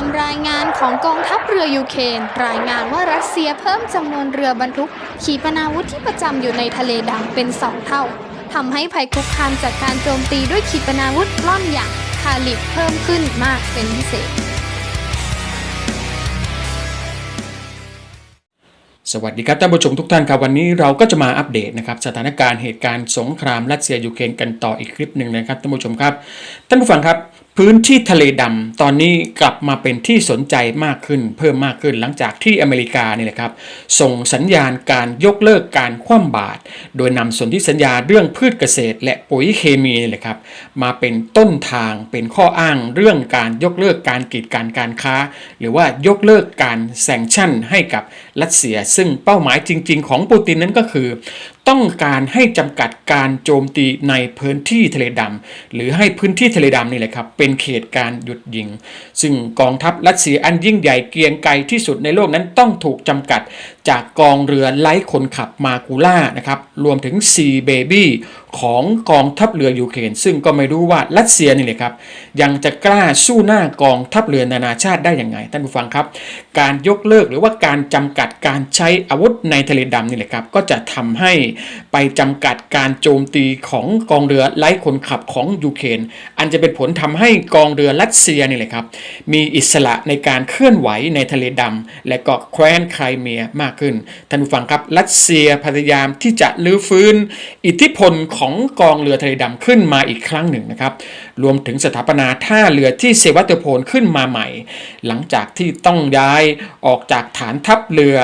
ามรายงานของกองทัพเรือยูเครนรายงานว่ารัสเซียเพิ่มจำนวนเรือบรรทุก ขีปนาวุธที่ประจำอยู่ในทะเลดำเป็นสองเท่าทำให้ภัยคุกคามจากการโจมตีด้วยขีปนาวุธล้อนอย่างคาลิบเพิ่มขึ้นมากเป็นพิเศษ สวัสดีครับท่านผู้ชมทุกท่านครับวันนี้เราก็จะมาอัปเดตนะครับสถานการณ์เหตุการณ์สงครามรัสเซียยูเครนกันต่ออีกคลิปหนึ่งนะครับท่านผู้ชมครับท่านผู้ฟังครับ พื้นที่ทะเลดำตอนนี้กลับมาเป็นที่สนใจมากขึ้น เพิ่มมากขึ้นหลังจากที่อเมริกานี่แหละครับส่งสัญญาณการยกเลิกการคว่ำบาตรโดยนำสนธิสัญญาเรื่องพืชเกษตร และปุ๋ยเคมีนี่แหละครับมาเป็นต้นทางเป็นข้ออ้างเรื่องการยกเลิกการกีดกันการค้า หรือว่ายกเลิกการแซงชั่นให้กับ รัสเซีย ซึ่งเป้าหมายจริง ๆ ของปูตินนั้นก็คือ ต้องการให้จำกัดการโจมตีในพื้นที่ทะเลดำหรือให้พื้นที่ทะเลดำนี่แหละครับเป็นเขตการหยุดยิง ซึ่งกองทัพรัสเซียอันยิ่งใหญ่เกรียงไกรที่สุดในโลกนั้นต้องถูกจำกัดจากกองเรือไร้คนขับมากูล่านะครับรวมถึงซีเบบี้ของกองทัพเรือยูเครนซึ่งก็ไม่รู้ว่ารัสเซียนี่แหละครับยังจะกล้าสู้หน้ากองทัพเรือนานาชาติได้อย่างไงท่านผู้ฟังครับ การยกเลิกหรือว่าการจำกัดการใช้อาวุธในทะเลดำนี่แหละครับก็จะทำให้ไปจำกัดการโจมตีของกองเรือไร้คนขับของยูเครนอันจะเป็นผลทำให้กองเรือรัสเซียนี่แหละครับมีอิสระในการเคลื่อนไหวในทะเลดำและก็แคว้นไครเมียมากขึ้น ท่านผู้ฟังครับรัสเซียพยายามที่จะลื้อฟื้น อิทธิพลของกองเรือทะเลดำขึ้นมาอีกครั้งหนึ่งนะครับ รวมถึงสถาปนาท่าเรือที่เซวัตโพลขึ้นมาใหม่ หลังจากที่ต้องย้ายออกจากฐานทัพเรือ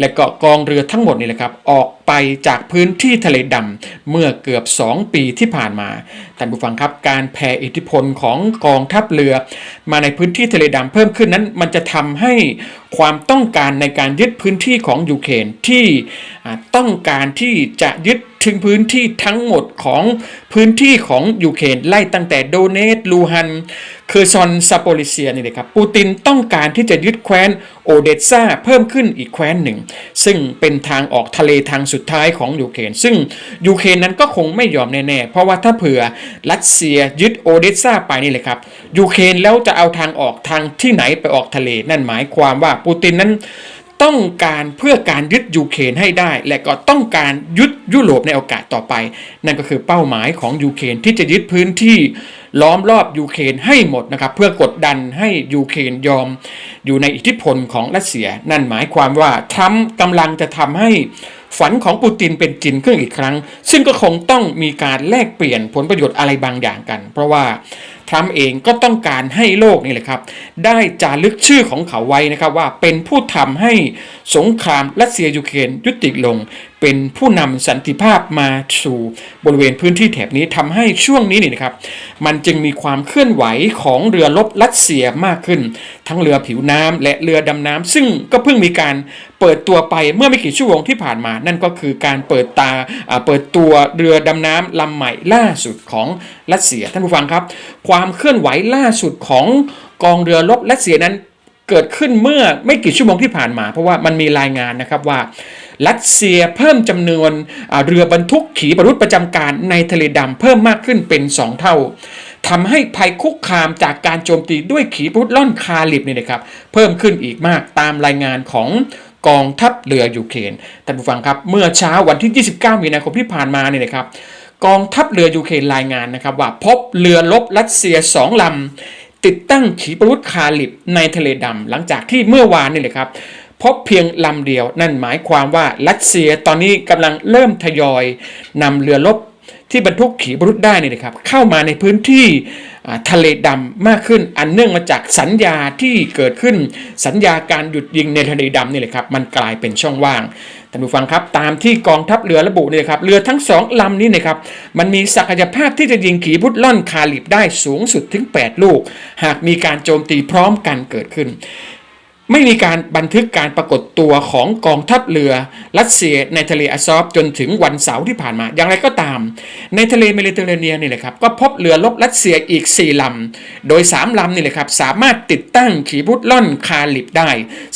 และก็กองเรือทั้งหมดนี่แหละครับออก ไปจากพื้นที่ทะเลดำเมื่อเกือบ 2 ปีที่ผ่านมาท่านผู้ฟังครับการแผ่อิทธิพลของกองทัพเรือ มาในพื้นที่ทะเลดำเพิ่มขึ้นนั้น มันจะทำให้ความต้องการในการยึดพื้นที่ของยูเครนที่ต้องการที่จะยึด ถึงพื้นที่ทั้งหมดของพื้นที่ของยูเครนไล่ตั้งแต่โดเนตลูฮันเคอร์ซอนซาโปลิเซียนี่เลยครับปูตินต้องการที่จะยึดแคว้นโอเดสซาเพิ่มขึ้นอีกแคว้นหนึ่ง ซึ่งเป็นทางออกทะเลทางสุดท้ายของยูเครนซึ่งยูเครนนั้นก็คงไม่ยอมแน่ๆ เพราะว่าถ้าเผื่อรัสเซียยึดโอเดสซาไปนี่เลยครับยูเครนแล้วจะเอาทางออกทางที่ไหนไปออกทะเลนั่นหมายความว่าปูตินนั้น ต้องการเพื่อการยึดยูเครนให้ได้ และก็ต้องการยึดยุโรปในโอกาสต่อไป นั่นก็คือเป้าหมายของยูเครนที่จะยึดพื้นที่ล้อมรอบยูเครนให้หมดนะครับเพื่อกดดันให้ยูเครนยอมอยู่ในอิทธิพลของรัสเซีย นั่นหมายความว่าทรัมป์กำลังจะทำให้ฝันของปูตินเป็นจริงขึ้นอีกครั้ง ซึ่งก็คงต้องมีการแลกเปลี่ยนผลประโยชน์อะไรบางอย่างกัน เพราะว่า รัมป์เองก็ต้องการให้โลกนี่แหละครับ ได้จารึกชื่อของเขาไว้นะครับว่าเป็นผู้ทำให้สงครามรัสเซียยูเครนยุติลง เป็นผู้นำสันติภาพมาสู่บริเวณพื้นที่แถบนี้ทำให้ช่วงนี้นี่นะครับ มันจึงมีความเคลื่อนไหวของเรือรบรัสเซียมากขึ้น ทั้งเรือผิวน้ำและเรือดำน้ำซึ่งก็เพิ่งมีการเปิดตัวไปเมื่อไม่กี่ชั่วโมงที่ผ่านมา นั่นก็คือการเปิดตาอ่าเปิดตัวเรือดำน้ำลำใหม่ล่าสุดของรัสเซียท่านผู้ฟังครับ ความเคลื่อนไหวล่าสุดของกองเรือรบรัสเซียนั้น เกิดขึ้นเมื่อไม่กี่ชั่วโมงที่ผ่านมา เพราะว่ามันมีรายงานนะครับว่ารัสเซียเพิ่มจำนวนเรือบรรทุกขีปนาวุธประจำการในทะเลดำเพิ่มมากขึ้นเป็น 2 เท่าทำให้ภัยคุกคามจากการโจมตีด้วยขีปนาวุธล่อนคาลิบเนี่ยนะครับ เพิ่มขึ้นอีกมากตามรายงานของกองทัพเรือยูเครนท่านผู้ฟังครับ เมื่อเช้าวันที่ 29 มีนาคมที่ผ่านมาเนี่ยนะครับ กองทัพเรือยูเครนรายงานนะครับว่าพบเรือรบรัสเซียสองลำ ติดตั้งขีปนาวุธคาลิบในทะเลดำหลังจากที่เมื่อวานนี่เลยครับพบเพียงลำเดียวนั่นหมายความว่ารัสเซียตอนนี้กำลังเริ่มทยอยนำเรือรบ ที่บรรทุกขีปนาวุธได้นี่นะครับเข้ามาในพื้นที่ทะเลดำมากขึ้น อันเนื่องมาจากสัญญาที่เกิดขึ้นสัญญาการหยุดยิงในทะเลดำนี่แหละครับมันกลายเป็นช่องว่างท่านผู้ฟังครับตามที่กองทัพเรือระบุเนี่ยครับเรือทั้งสองลำนี้นะครับมันมีศักยภาพที่จะยิงขีปนาวุธล่อนคาลิบได้สูงสุดถึง 8 ลูก หากมีการโจมตีพร้อมกันเกิดขึ้นไม่มีการบันทึกการปรากฏตัวของกองทัพเรือรัสเซียในทะเลอาซอฟจนถึงวันเสาร์ที่ผ่านมา อย่างไรก็าม ในทะเลเมดิเตอร์เรเนียนนี่แหละครับก็พบเรือรบรัสเซียอีก 4 ลำ โดย 3 ลำนี่แหละครับสามารถติดตั้งขีบุตล่อนคาลิบได้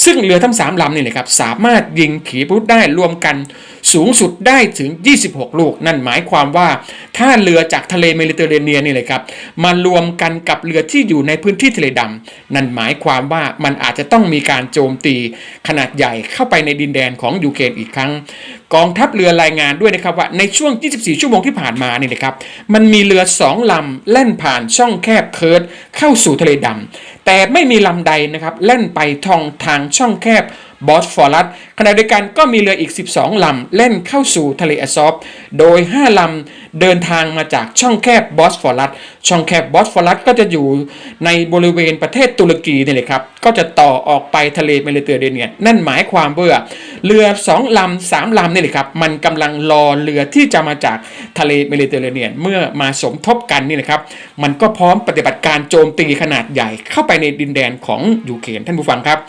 ซึ่งเรือทั้งสามลำนี่เลยครับสามารถยิงขีปนาวุธได้รวมกันสูงสุดได้ถึง 26 ลูก นั่นหมายความว่าถ้าเรือจากทะเลเมดิเตอร์เรเนียนนี่เลยครับมารวมกันกับเรือที่อยู่ในพื้นที่ทะเลดำนั่นหมายความว่ามันอาจจะต้องมีการโจมตีขนาดใหญ่เข้าไปในดินแดนของยูเครนอีกครั้ง กองทัพเรือรายงานด้วยนะครับว่าในช่วง 24 ชั่วโมงที่ผ่านมานี่นะครับมันมีเรือสองลำแล่นผ่านช่องแคบเคิร์ดเข้าสู่ทะเลดำ แต่ไม่มีลำใดนะครับแล่นไปทองทางช่องแคบ บอสฟอรัสขณะเดียวกันก็มีเรืออีก 12 ลำเล่นเข้าสู่ทะเลแอซอฟโดย 5 ลำเดินทางมาจากช่องแคบบอสฟอรัสช่องแคบบอสฟอรัสก็จะอยู่ในบริเวณประเทศตุรกีนี่แหละครับ ก็จะต่อออกไปทะเลเมดิเตอร์เรเนียนนั่นหมายความว่าเรือ 2 ลำ 3 ลำนี่แหละครับมันกำลังรอเรือที่จะมาจากทะเลเมดิเตอร์เรเนียนเมื่อมาสมทบกันนี่นะครับมันก็พร้อมปฏิบัติการโจมตีขนาดใหญ่เข้าไปในดินแดนของยูเครนท่านผู้ฟังครับ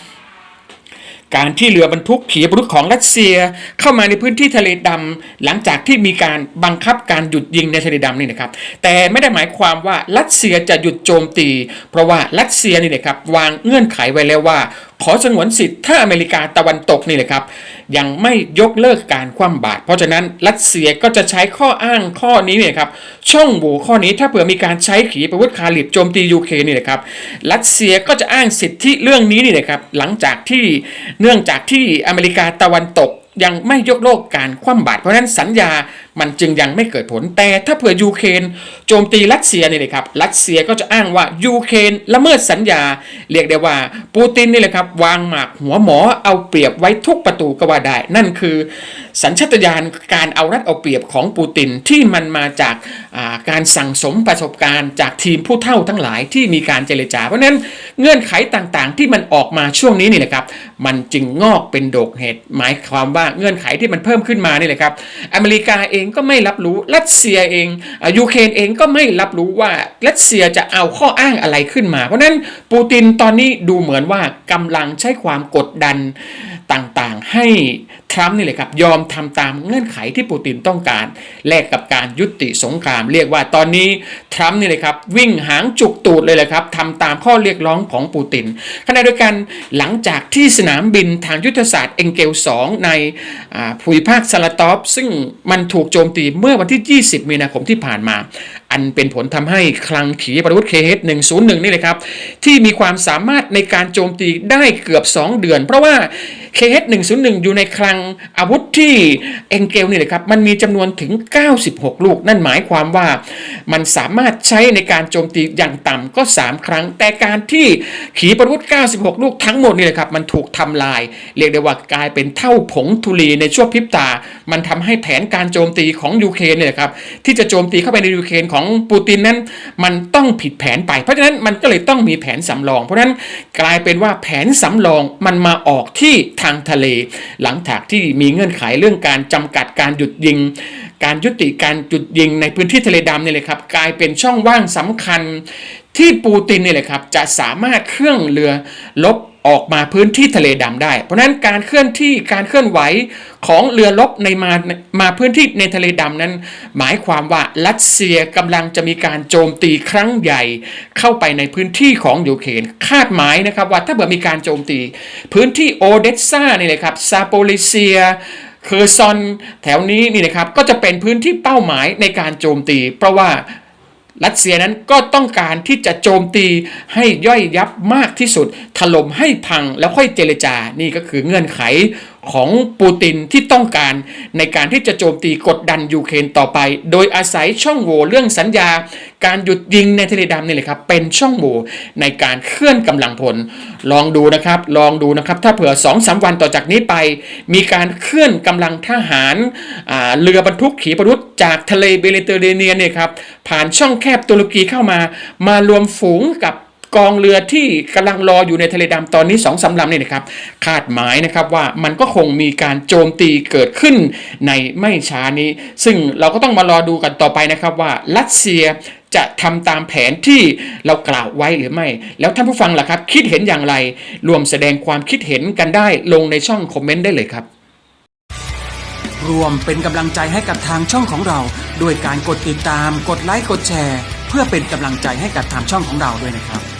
การที่เรือบรรทุกขีปนาวุธของรัสเซียเข้ามาในพื้นที่ทะเลดำหลังจากที่มีการบังคับการหยุดยิงในทะเลดำนี่นะครับ แต่ไม่ได้หมายความว่ารัสเซียจะหยุดโจมตี เพราะว่ารัสเซียนี่นะครับวางเงื่อนไขไว้แล้วว่า ขอสงวนสิทธิ์ถ้าอเมริกาตะวันตกนี่แหละครับ ยังไม่ยกเลิกการคว่ำบาตรเพราะฉะนั้นรัสเซียก็จะใช้ข้ออ้างข้อนี้เนี่ยครับช่องโหว่ข้อนี้ถ้าเผื่อมีการใช้ขีปนาวุธคาลิบโจมตียูเครนนี่แหละครับรัสเซียก็จะอ้างสิทธิเรื่องนี้นี่แหละครับหลังจากที่เนื่องจากที่อเมริกาตะวันตก ยังไม่ยกเลิกการคว่ำบาตรเพราะฉะนั้นสัญญามันจึงยังไม่เกิดผล แต่ถ้าเผื่อยูเครนโจมตีรัสเซียนี่เลยครับรัสเซียก็จะอ้างว่ายูเครนละเมิดสัญญา เรียกได้ว่าปูตินนี่แหละครับวางหมากหัวหมอเอาเปรียบไว้ทุกประตูก็ว่าได้ นั่นคือ สัญชาตญาณการเอารัดเอาเปรียบของปูตินที่มันมาจากาการสั่งสมประสบการณ์จากทีมผู้เท่าทั้งหลายที่มีการเจรจา เพราะฉะนั้นเงื่อนไขต่างๆ ที่มันออกมาช่วงนี้นี่แหละครับมันจึงงอกเป็นโดกเห็ดหมายความว่าเงื่อนไขที่มันเพิ่มขึ้นมานี่แหละครับ อเมริกาเองก็ไม่รับรู้รัสเซียเองอยูเครนเองก็ไม่รับรู้ว่ารัสเซียจะเอาข้ออ้างอะไรขึ้นมา เพราะนั้นปูตินตอนนี้ดูเหมือนว่ากำลังใช้ความกดดันต่างๆ ให้ทรัมป์นี่แหละครับยอมทำตามเงื่อนไขที่ปูตินต้องการแลกกับการยุติสงคราม เรียกว่าตอนนี้ทรัมป์นี่เลยครับวิ่งหางจุกตูดเลยแหละครับทำตามข้อเรียกร้องของปูตินขณะเดียวกันหลังจากที่สนามบินทางยุทธศาสตร์เอ็งเกล2ในภูมิภาคซาลาตอฟซึ่งมันถูกโจมตีเมื่อวันที่ 20 มีนาคมที่ผ่านมา อันเป็นผลทำให้คลังขีปนาวุธเคเฮด101 นี่เลยครับ ที่มีความสามารถในการโจมตีได้เกือบ 2 เดือน เพราะว่า KH 101 อยู่ในคลังอาวุธที่เอ็งเกลนี่แหละครับ มันมีจำนวนถึง 96 ลูก นั่นหมายความว่ามันสามารถใช้ในการโจมตีอย่างต่ำก็ 3 ครั้ง แต่การที่ขีปนาวุธ 96 ลูกทั้งหมดนี่แหละครับ มันถูกทำลาย เรียกได้ว่ากลายเป็นเท่าผงธุลีในช่วงพริบตา มันทำให้แผนการโจมตีของยูเครนเนี่ยนะครับที่จะโจมตีเข้าไปในยูเครนของปูตินนั้น มันต้องผิดแผนไป เพราะฉะนั้นมันก็เลยต้องมีแผนสำรอง เพราะฉะนั้นกลายเป็นว่าแผนสำรองมันมาออกที่ทางทะเล หลังจากที่มีเงื่อนไขเรื่องการจำกัดการหยุดยิง การยุติการหยุดยิงในพื้นที่ทะเลดำเนี่ยเลยครับกลายเป็นช่องว่างสำคัญที่ปูตินเนี่ยแหละครับจะสามารถเครื่องเรือลบ ออกมาพื้นที่ทะเลดำได้ เพราะฉะนั้นการเคลื่อนที่การเคลื่อนไหวของเรือลบในมามาพื้นที่ในทะเลดำนั้น หมายความว่ารัสเซียกำลังจะมีการโจมตีครั้งใหญ่ เข้าไปในพื้นที่ของยูเครนคาดหมายนะครับว่าถ้าเกิดมีการโจมตี พื้นที่โอเดสซานี่เลยครับซาโปลิเซียเคอร์ซอนแถวนี้นี่นะครับก็จะเป็นพื้นที่เป้าหมายในการโจมตี เพราะว่า รัสเซียนั้นก็ต้องการที่จะโจมตีให้ย่อยยับมากที่สุดถล่มให้พังแล้วค่อยเจรจานี่ก็คือเงื่อนไข ของปูตินที่ต้องการในการที่จะโจมตีกดดันยูเครนต่อไป โดยอาศัยช่องโหว่เรื่องสัญญา การหยุดยิงในทะเลดำนี่แหละครับ เป็นช่องโหว่ในการเคลื่อนกำลังพล ลองดูนะครับ ลองดูนะครับ ถ้าเผื่อ2อสวันต่อจากนี้ไป มีการเคลื่อนกำลังทหาราเรือบรรทุกขีปนาวุธจากทะเลเมดิเตอร์เรเนียนเนี่ยครับผ่านช่องแคบตุรกีเข้ามา มารวมฝูงกับ กองเรือที่กำลังรออยู่ในทะเลดำตอนนี้สองสามลำเนี่ยนะครับคาดหมายนะครับว่ามันก็คงมีการโจมตีเกิดขึ้นในไม่ช้านี้ ซึ่งเราก็ต้องมารอดูกันต่อไปนะครับว่ารัสเซียจะทำตามแผนที่เรากล่าวไว้หรือไม่ แล้วท่านผู้ฟังล่ะครับ คิดเห็นอย่างไร รวมแสดงความคิดเห็นกันได้ลงในช่องคอมเมนต์ได้เลยครับ รวมเป็นกำลังใจให้กับทางช่องของเรา ด้วยการกดติดตาม กดไลค์ กดแชร์ เพื่อเป็นกำลังใจให้กับทางช่องของเราด้วยนะครับ